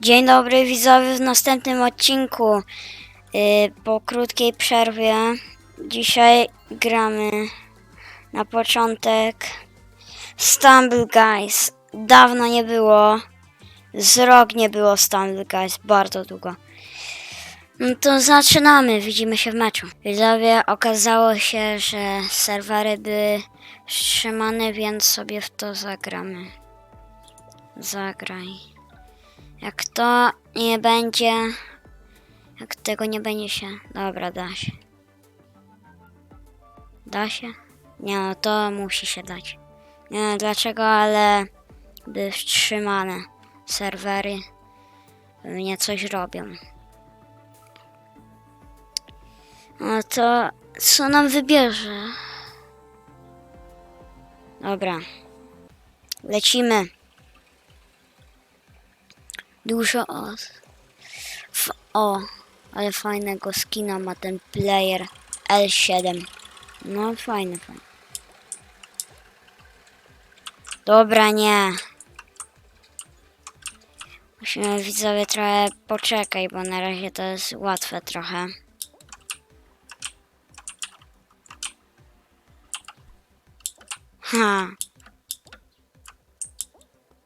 Dzień dobry widzowie w następnym odcinku. Yy, po krótkiej przerwie dzisiaj gramy na początek Stumble Guys. Dawno nie było. Z rok nie było Stumble Guys, bardzo długo. No to zaczynamy, widzimy się w meczu. Widzowie, okazało się, że serwery były wstrzymane, więc sobie w to zagramy. Zagraj. Jak to nie będzie. Jak tego nie będzie się. Dobra, da się. Da się? Nie, no to musi się dać. Nie wiem dlaczego, ale by wstrzymane serwery. Mnie coś robią. No to co nam wybierze? Dobra. Lecimy. Dużo os. F o, ale fajnego skina ma ten player L7. No fajny, fajny. Dobra, nie. Musimy widzowie trochę poczekaj, bo na razie to jest łatwe trochę. Ha.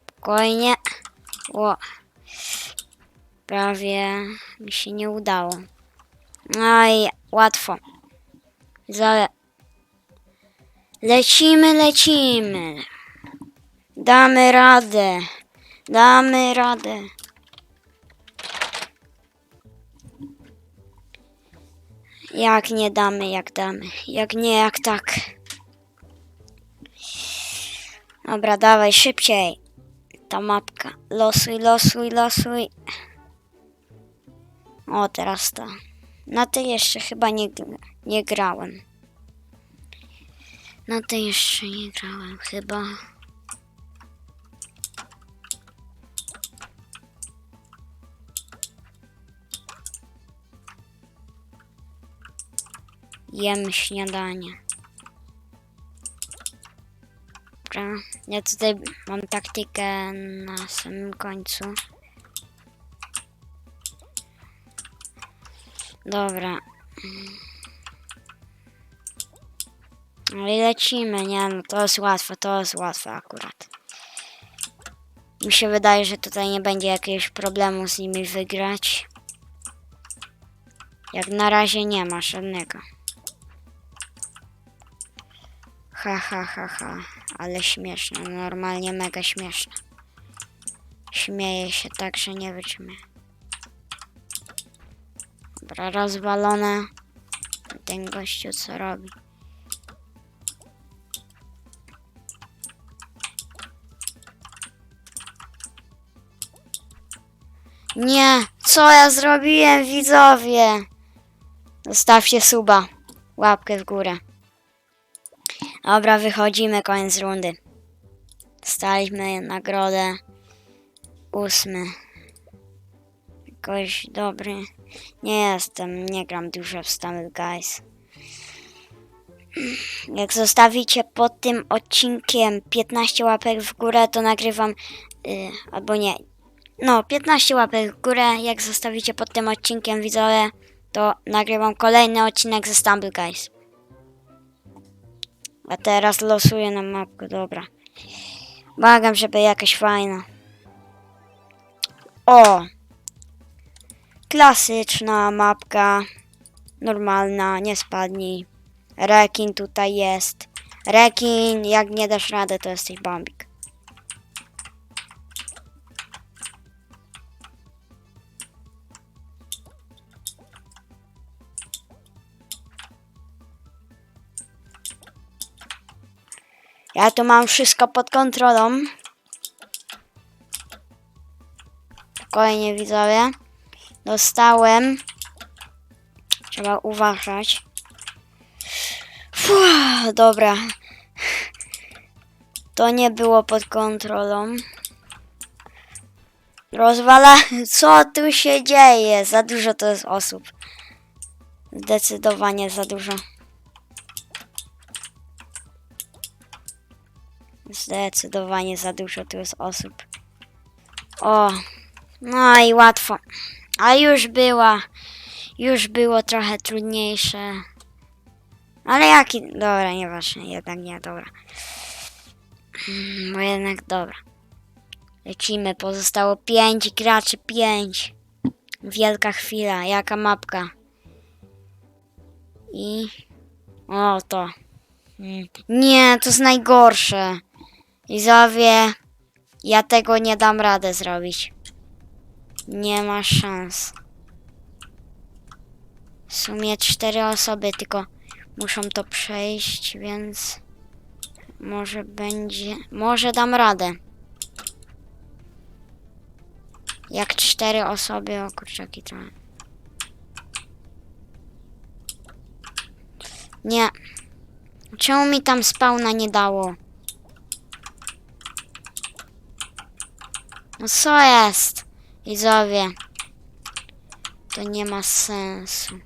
Spokojnie. Ło. Prawie mi się nie udało. No i łatwo. Zale. Lecimy, lecimy. Damy radę. Damy radę. Jak nie damy, jak damy. Jak nie, jak tak. Dobra, dawaj szybciej. Ta mapka. Losuj, losuj, losuj. O, teraz to. Na tej jeszcze chyba nie, nie grałem. Na tej jeszcze nie grałem chyba. Jem śniadanie. Dobra, ja tutaj mam taktykę na samym końcu. Dobra. I lecimy, nie no, to jest łatwe, to jest łatwe akurat. Mi się wydaje, że tutaj nie będzie jakiegoś problemu z nimi wygrać. Jak na razie nie ma żadnego. Ha, ha, ha, ha. Ale śmieszne, normalnie mega śmieszne. Śmieję się tak, że nie wytrzymuję. Dobra, rozwalone. Ten gościu co robi? Nie, co ja zrobiłem, widzowie? Zostawcie suba, łapkę w górę. Dobra, wychodzimy, koniec rundy. Staliśmy nagrodę ósmy. Jakoś dobry. Nie jestem, nie gram dużo w Stumble Guys. Jak zostawicie pod tym odcinkiem 15 łapek w górę, to nagrywam, y, albo nie, no 15 łapek w górę, jak zostawicie pod tym odcinkiem widzowie, to nagrywam kolejny odcinek ze Stumble Guys. A teraz losuję na mapkę, dobra. Błagam, żeby jakaś fajna. O! Klasyczna mapka. Normalna, nie spadnij. Rekin tutaj jest. Rekin, jak nie dasz rady, to jesteś bombik. Ja tu mam wszystko pod kontrolą. Spokojnie widzowie. Dostałem. Trzeba uważać. Fuh, dobra. To nie było pod kontrolą. Rozwala. Co tu się dzieje? Za dużo to jest osób. Zdecydowanie za dużo. Zdecydowanie za dużo tu jest osób. O, No i łatwo. A już była. Już było trochę trudniejsze. Ale jaki. Dobra, nieważne. Jednak nie, dobra. No jednak dobra. Lecimy. Pozostało 5 graczy. 5. Wielka chwila. Jaka mapka. I. O, to. Nie, to jest najgorsze. Izowie, ja tego nie dam rady zrobić. Nie ma szans. W sumie cztery osoby tylko muszą to przejść, więc może będzie. Może dam radę. Jak cztery osoby, o kurczaki trochę. Nie. Czemu mi tam spawna nie dało? No co jest? Widzowie. To nie ma sensu.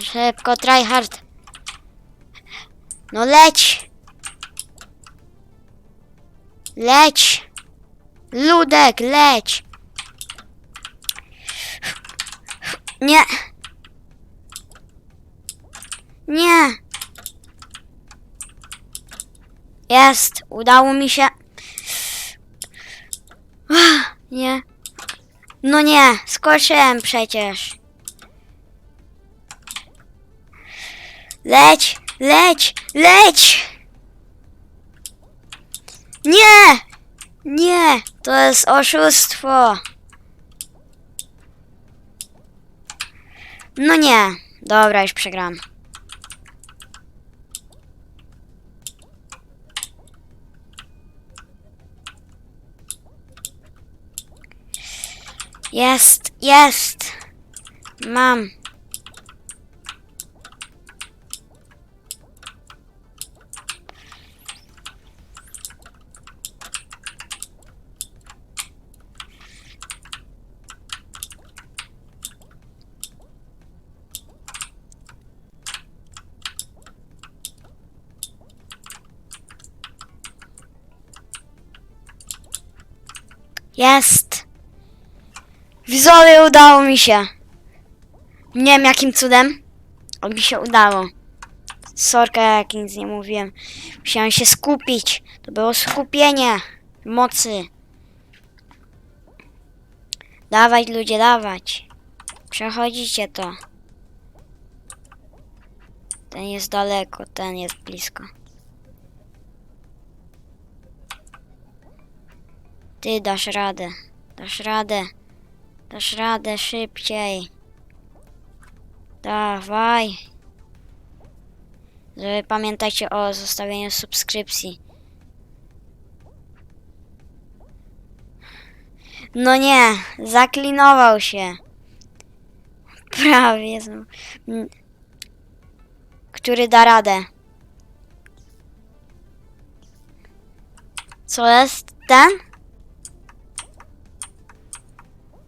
Szybko, tryhard. No leć! Leć! Ludek, leć! Nie! Nie! Jest, udało mi się. Nie. No nie, skoczyłem przecież. Leć, leć, leć! Nie! Nie, to jest oszustwo. No nie, dobra, już przegram. Jest, jest. Mam. Jest. Widzowie, udało mi się. Nie wiem jakim cudem, ale mi się udało. Sorka, jak nic nie mówiłem. Musiałem się skupić. To było skupienie mocy. Dawać ludzie, dawać. Przechodzicie to. Ten jest daleko, ten jest blisko. Ty dasz radę. Dasz radę. Dasz radę szybciej. Dawaj. Żeby pamiętajcie o zostawieniu subskrypcji. No nie, zaklinował się. Prawie. Mm. Który da radę? Co jest? Ten?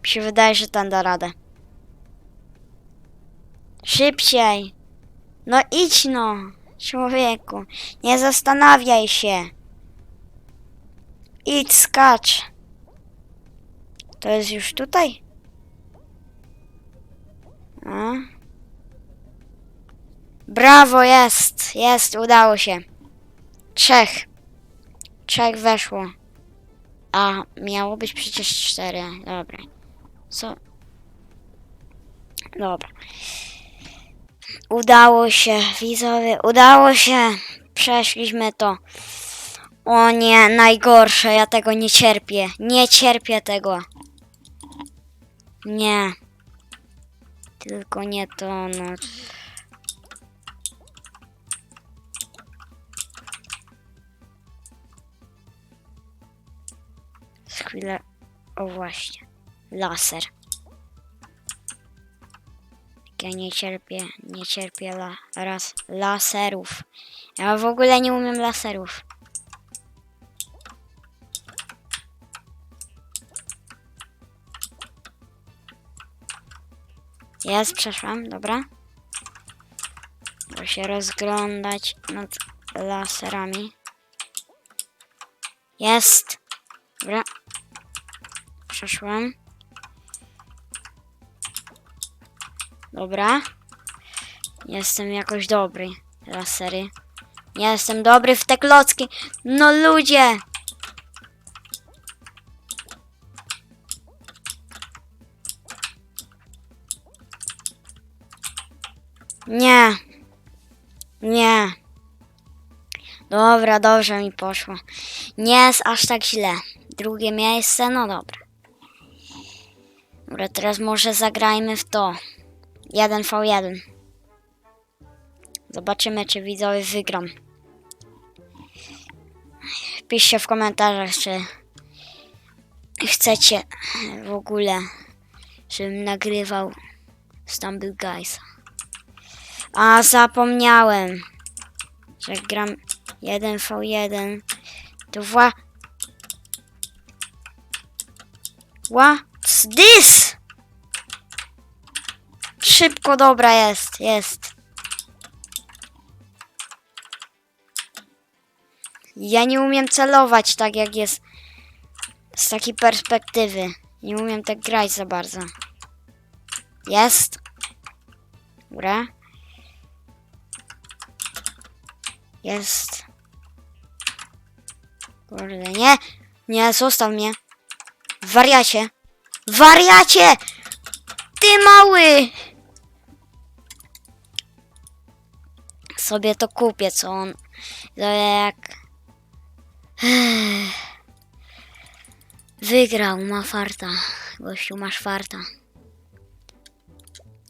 Mi się wydaje, że ten da radę. Szybciej. No idź no, człowieku. Nie zastanawiaj się. Idź, skacz. To jest już tutaj? A? Brawo, jest, jest, udało się. Trzech. Trzech weszło. A, miało być przecież cztery. Dobra. Co? Dobra. Udało się, widzowie, udało się. Przeszliśmy to. O nie, najgorsze, ja tego nie cierpię. Nie cierpię tego. Nie. Tylko nie to, no. Chwilę. O właśnie. Laser. Ja nie cierpię, nie cierpię la, raz laserów. Ja w ogóle nie umiem laserów. Jest, przeszłam, dobra. Muszę się rozglądać nad laserami. Jest. Dobra. Przeszłem. Dobra. Jestem jakoś dobry. Teraz. Nie jestem dobry w te klocki. No ludzie! Nie. Nie. Dobra, dobrze mi poszło. Nie jest aż tak źle. Drugie miejsce, no dobra. Dobra, teraz może zagrajmy w to. 1v1. Zobaczymy, czy widzowie wygram. Piszcie w komentarzach, czy chcecie w ogóle, żebym nagrywał Stumble Guys. A zapomniałem, że gram 1v1. To wła... What's this? Szybko, dobra jest, jest. Ja nie umiem celować tak jak jest z takiej perspektywy. Nie umiem tak grać za bardzo. Jest. Dobra. Jest. Kurde, nie. Nie, zostaw mnie. Wariacie. Wariacie! Ty mały! Sobie to kupię, co on... Jak... Wygrał, ma farta. Gościu, masz farta.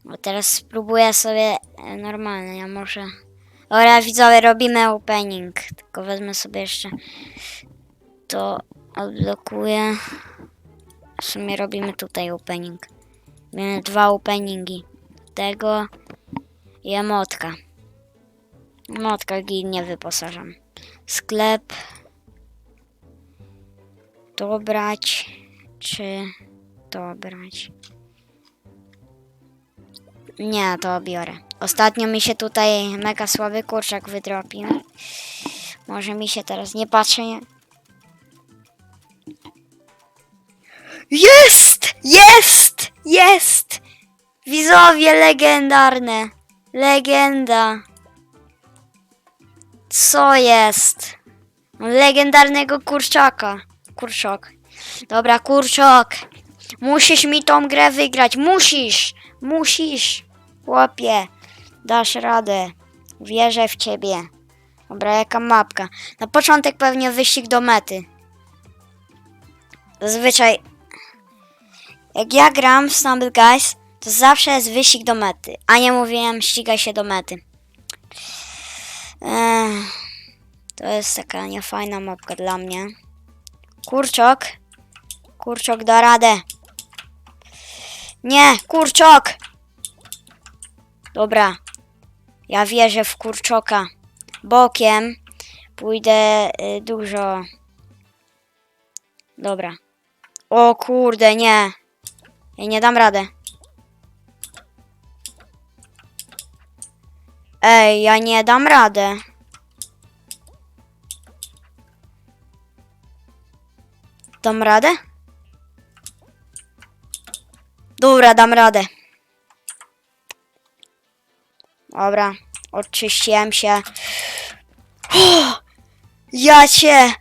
No teraz spróbuję sobie e, normalnie, ja może... Dobra, widzowie, robimy opening. Tylko wezmę sobie jeszcze to odblokuję. W sumie robimy tutaj opening. Mamy dwa openingi. Tego i emotka. Emotka gil nie wyposażam. Sklep. To brać, czy to brać? Nie, to biorę. Ostatnio mi się tutaj mega słaby kurczak wydropił. Może mi się teraz nie patrzy. Jest! Jest! Jest! Widzowie legendarne. Legenda. Co jest? Legendarnego kurczaka. Kurczok. Dobra, kurczok. Musisz mi tą grę wygrać. Musisz! Musisz! Chłopie, dasz radę. Wierzę w ciebie. Dobra, jaka mapka. Na początek pewnie wyścig do mety. Zazwyczaj, jak ja gram w Stumble Guys, to zawsze jest wyścig do mety. A nie mówiłem ścigaj się do mety. Ech, to jest taka niefajna mapka dla mnie. Kurczok. Kurczok da radę. Nie, kurczok! Dobra. Ja wierzę w kurczoka. Bokiem pójdę y, dużo. Dobra. O kurde, nie. Ja nie dam radę. Ej, ja nie dam radę. Dam radę? Dobra, dam radę. Dobra, oczyściłem się. O, ja cię!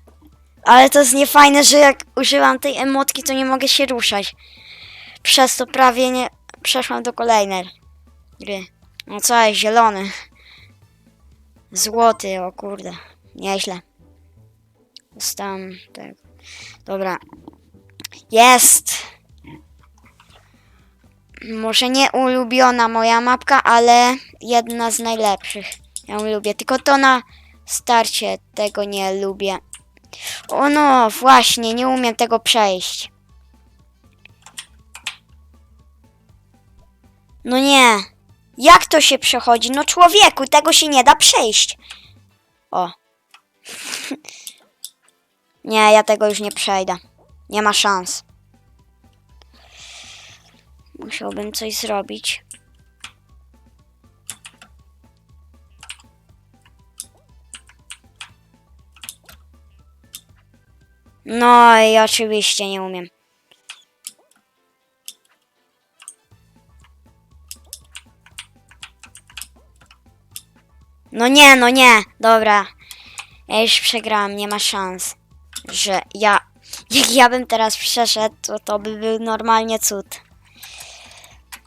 Ale to jest niefajne, że jak używam tej emotki, to nie mogę się ruszać. Przez to prawie nie przeszłam do kolejnej gry. No co jest, zielony. Złoty, o kurde. Nieźle. Dostałem tego. Dobra. Jest! Może nie ulubiona moja mapka, ale jedna z najlepszych. Ja ją lubię. Tylko to na starcie tego nie lubię. O no, właśnie, nie umiem tego przejść. No nie. Jak to się przechodzi? No człowieku, tego się nie da przejść. O. nie, ja tego już nie przejdę. Nie ma szans. Musiałbym coś zrobić. No i oczywiście nie umiem. No nie, no nie, dobra. Ja już przegrałam, nie ma szans, że ja. Jak ja bym teraz przeszedł, to to by był normalnie cud.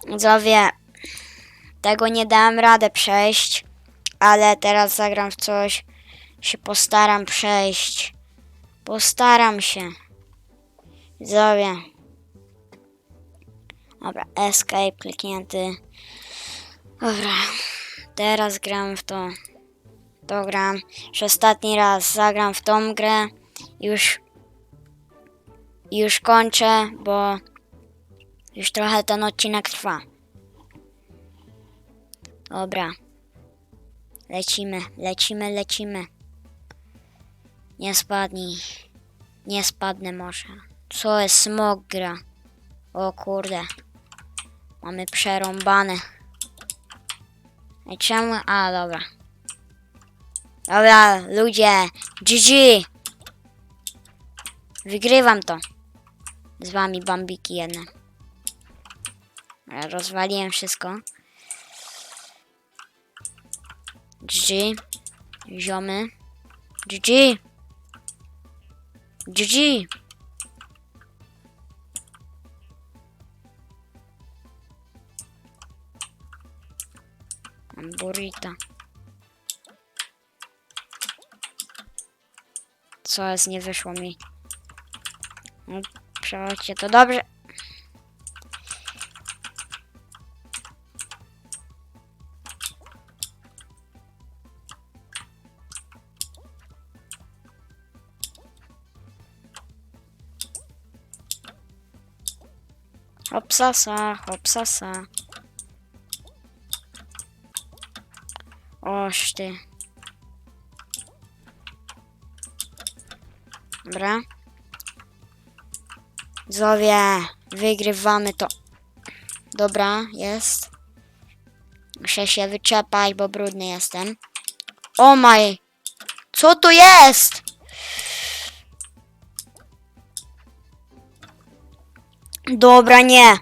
Widzowie, tego nie dałem radę przejść, ale teraz zagram w coś, się postaram przejść. Postaram się. Widzowie. Dobra, escape kliknięty. Dobra, teraz gram w to. To gram. Już ostatni raz zagram w tą grę. Już. Już kończę, bo już trochę ten odcinek trwa. Dobra. Lecimy, lecimy, lecimy. Nie spadnij. Nie spadnę może. Co jest smog gra? O kurde. Mamy przerąbane. I czemu? A, dobra. Dobra, ludzie. GG. Wygrywam to. Z wami bambiki jedne. Rozwaliłem wszystko. GG. Ziomy. GG. GG. Mam burrito. Co jest, nie wyszło mi. No, przechodźcie to dobrze. Hopsasa, hopsasa. Oż ty. Dobra. Zowie, wygrywamy to. Dobra, jest. Muszę się wyczepać, bo brudny jestem. O maj! Co to jest? Dobra, nie.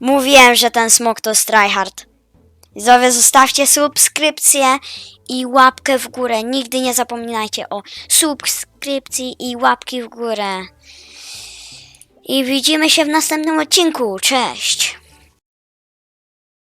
Mówiłem, że ten smok to tryhard. Widzowie, zostawcie subskrypcję i łapkę w górę. Nigdy nie zapominajcie o subskrypcji i łapki w górę. I widzimy się w następnym odcinku. Cześć!